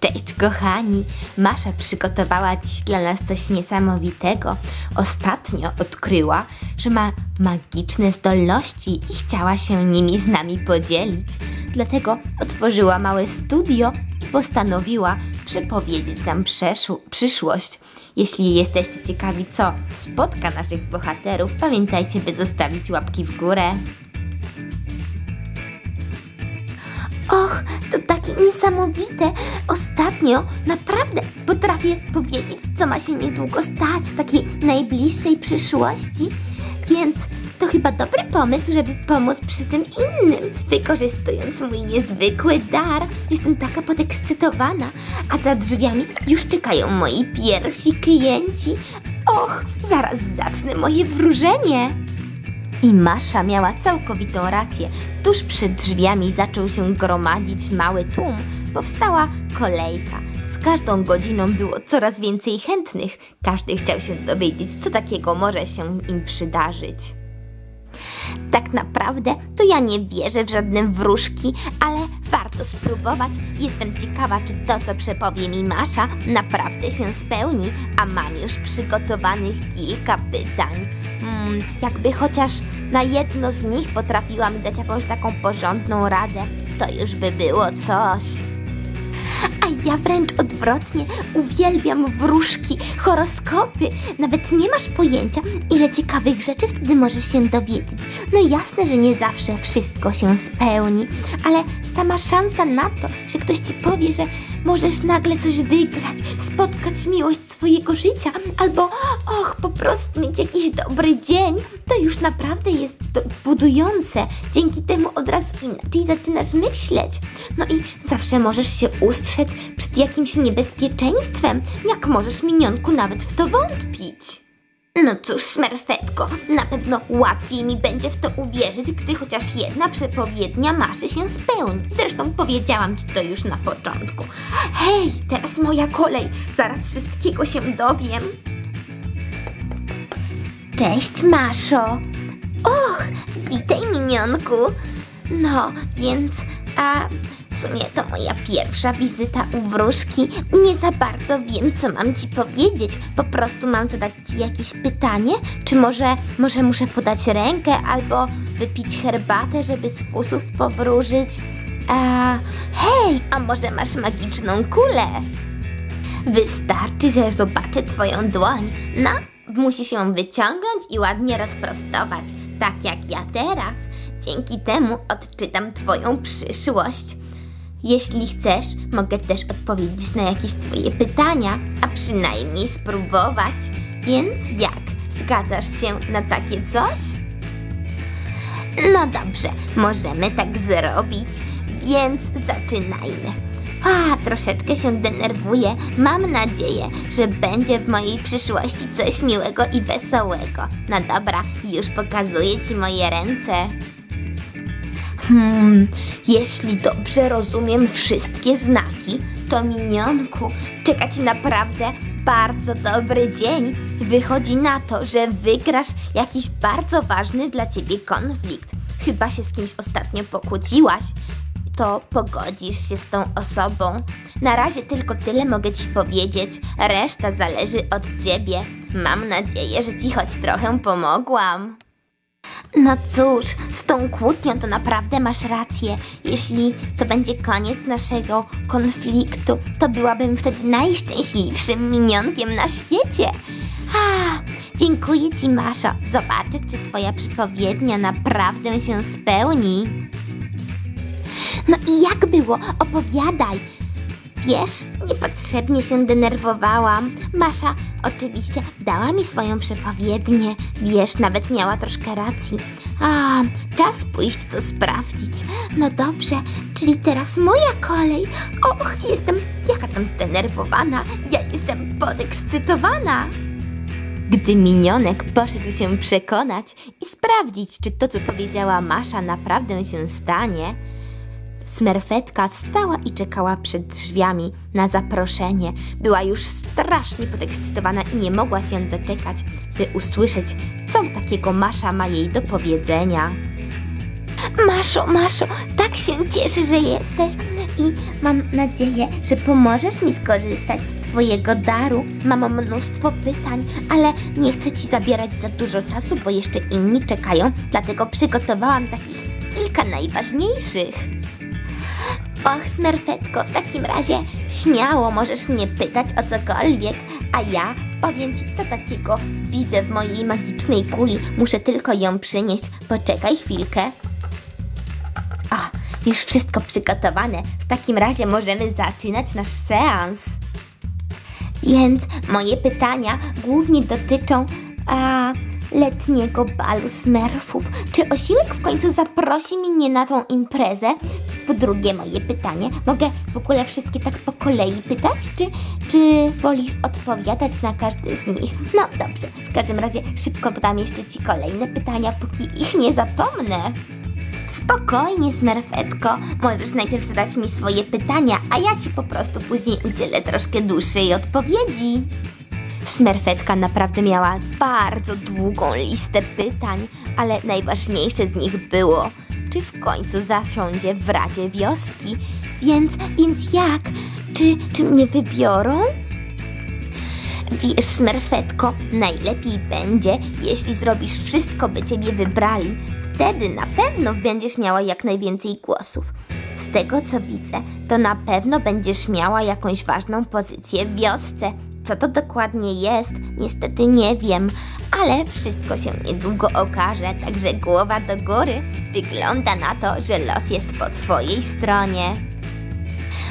Cześć kochani! Masza przygotowała dziś dla nas coś niesamowitego. Ostatnio odkryła, że ma magiczne zdolności i chciała się nimi z nami podzielić. Dlatego otworzyła małe studio i postanowiła przepowiedzieć nam przyszłość. Jeśli jesteście ciekawi, co spotka naszych bohaterów, pamiętajcie, by zostawić łapki w górę. Och, to takie niesamowite. Ostatnio naprawdę potrafię powiedzieć, co ma się niedługo stać w takiej najbliższej przyszłości. Więc to chyba dobry pomysł, żeby pomóc przy tym innym, wykorzystując mój niezwykły dar. Jestem taka podekscytowana, a za drzwiami już czekają moi pierwsi klienci. Och, zaraz zacznę moje wróżenie. I Masza miała całkowitą rację. Tuż przed drzwiami zaczął się gromadzić mały tłum. Powstała kolejka. Z każdą godziną było coraz więcej chętnych. Każdy chciał się dowiedzieć, co takiego może się im przydarzyć. Tak naprawdę to ja nie wierzę w żadne wróżki, ale warto spróbować. Jestem ciekawa, czy to, co przepowie mi Masza, naprawdę się spełni, a mam już przygotowanych kilka pytań. Hmm, jakby chociaż na jedno z nich potrafiła mi dać jakąś taką porządną radę, to już by było coś. A ja wręcz odwrotnie uwielbiam wróżki, horoskopy. Nawet nie masz pojęcia, ile ciekawych rzeczy wtedy możesz się dowiedzieć. No jasne, że nie zawsze wszystko się spełni, ale sama szansa na to, że ktoś ci powie, że możesz nagle coś wygrać, spotkać miłość swojego życia, albo och, po prostu mieć jakiś dobry dzień, to już naprawdę jest budujące. Dzięki temu od razu inaczej zaczynasz myśleć. No i zawsze możesz się ustrzec przed jakimś niebezpieczeństwem. Jak możesz, minionku, nawet w to wątpić? No cóż, smerfetko, na pewno łatwiej mi będzie w to uwierzyć, gdy chociaż jedna przepowiednia maszy się spełni. Zresztą powiedziałam ci to już na początku. Hej, teraz moja kolej, zaraz wszystkiego się dowiem. Cześć, Maszo. Och, witaj, minionku. No, więc, a sumie to moja pierwsza wizyta u wróżki. Nie za bardzo wiem, co mam ci powiedzieć. Po prostu mam zadać ci jakieś pytanie? Czy może, może muszę podać rękę albo wypić herbatę, żeby z fusów powróżyć? A, hej, a może masz magiczną kulę? Wystarczy, że zobaczę twoją dłoń. No, musisz ją wyciągnąć i ładnie rozprostować, tak jak ja teraz. Dzięki temu odczytam twoją przyszłość. Jeśli chcesz, mogę też odpowiedzieć na jakieś twoje pytania, a przynajmniej spróbować. Więc jak? Zgadzasz się na takie coś? No dobrze, możemy tak zrobić, więc zaczynajmy. A, troszeczkę się denerwuję. Mam nadzieję, że będzie w mojej przyszłości coś miłego i wesołego. No dobra, już pokazuję Ci moje ręce. Hmm, jeśli dobrze rozumiem wszystkie znaki, to minionku, czeka Ci naprawdę bardzo dobry dzień. Wychodzi na to, że wygrasz jakiś bardzo ważny dla Ciebie konflikt. Chyba się z kimś ostatnio pokłóciłaś to pogodzisz się z tą osobą. Na razie tylko tyle mogę ci powiedzieć, reszta zależy od ciebie. Mam nadzieję, że ci choć trochę pomogłam. No cóż, z tą kłótnią to naprawdę masz rację. Jeśli to będzie koniec naszego konfliktu, to byłabym wtedy najszczęśliwszym minionkiem na świecie. A, dziękuję ci, Maszo. Zobaczę, czy twoja przypowiednia naprawdę się spełni. No i jak było? Opowiadaj. Wiesz, niepotrzebnie się denerwowałam. Masza oczywiście dała mi swoją przepowiednię. Wiesz, nawet miała troszkę racji. A, czas pójść to sprawdzić. No dobrze, czyli teraz moja kolej. Och, jestem jaka tam zdenerwowana. Ja jestem podekscytowana. Gdy minionek poszedł się przekonać i sprawdzić, czy to, co powiedziała Masza, naprawdę się stanie, Smerfetka stała i czekała przed drzwiami na zaproszenie. Była już strasznie podekscytowana i nie mogła się doczekać, by usłyszeć, co takiego Masza ma jej do powiedzenia. Maszo, Maszo, tak się cieszę, że jesteś i mam nadzieję, że pomożesz mi skorzystać z Twojego daru. Mam mnóstwo pytań, ale nie chcę Ci zabierać za dużo czasu, bo jeszcze inni czekają, dlatego przygotowałam takich kilka najważniejszych. Och, smerfetko, w takim razie śmiało możesz mnie pytać o cokolwiek, a ja powiem ci, co takiego widzę w mojej magicznej kuli. Muszę tylko ją przynieść. Poczekaj chwilkę. O, już wszystko przygotowane. W takim razie możemy zaczynać nasz seans. Więc moje pytania głównie dotyczą a, letniego balu smerfów. Czy osiłek w końcu zaprosi mnie na tą imprezę? Po drugie moje pytanie, mogę w ogóle wszystkie tak po kolei pytać, czy, czy wolisz odpowiadać na każdy z nich? No dobrze, w każdym razie szybko podam jeszcze Ci kolejne pytania, póki ich nie zapomnę. Spokojnie, smerfetko. Możesz najpierw zadać mi swoje pytania, a ja ci po prostu później udzielę troszkę dłuższej odpowiedzi. Smerfetka naprawdę miała bardzo długą listę pytań, ale najważniejsze z nich było, czy w końcu zasiądzie w Radzie Wioski. Więc, więc jak? Czy, czy mnie wybiorą? Wiesz, smerfetko, najlepiej będzie, jeśli zrobisz wszystko, by ciebie wybrali. Wtedy na pewno będziesz miała jak najwięcej głosów. Z tego co widzę, to na pewno będziesz miała jakąś ważną pozycję w wiosce. Co to dokładnie jest, niestety nie wiem, ale wszystko się niedługo okaże, także głowa do góry. Wygląda na to, że los jest po twojej stronie.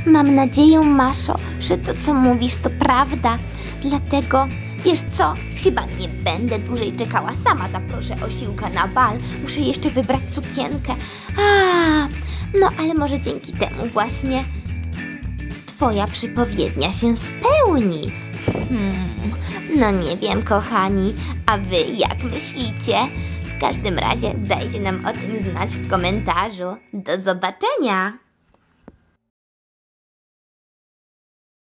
Mam nadzieję, Maszo, że to co mówisz to prawda. Dlatego, wiesz co, chyba nie będę dłużej czekała. Sama zaproszę osiłka na bal. Muszę jeszcze wybrać sukienkę. A, no ale może dzięki temu właśnie twoja przypowiednia się spełni. Hmm, no nie wiem, kochani, a wy jak myślicie? W każdym razie dajcie nam o tym znać w komentarzu. Do zobaczenia!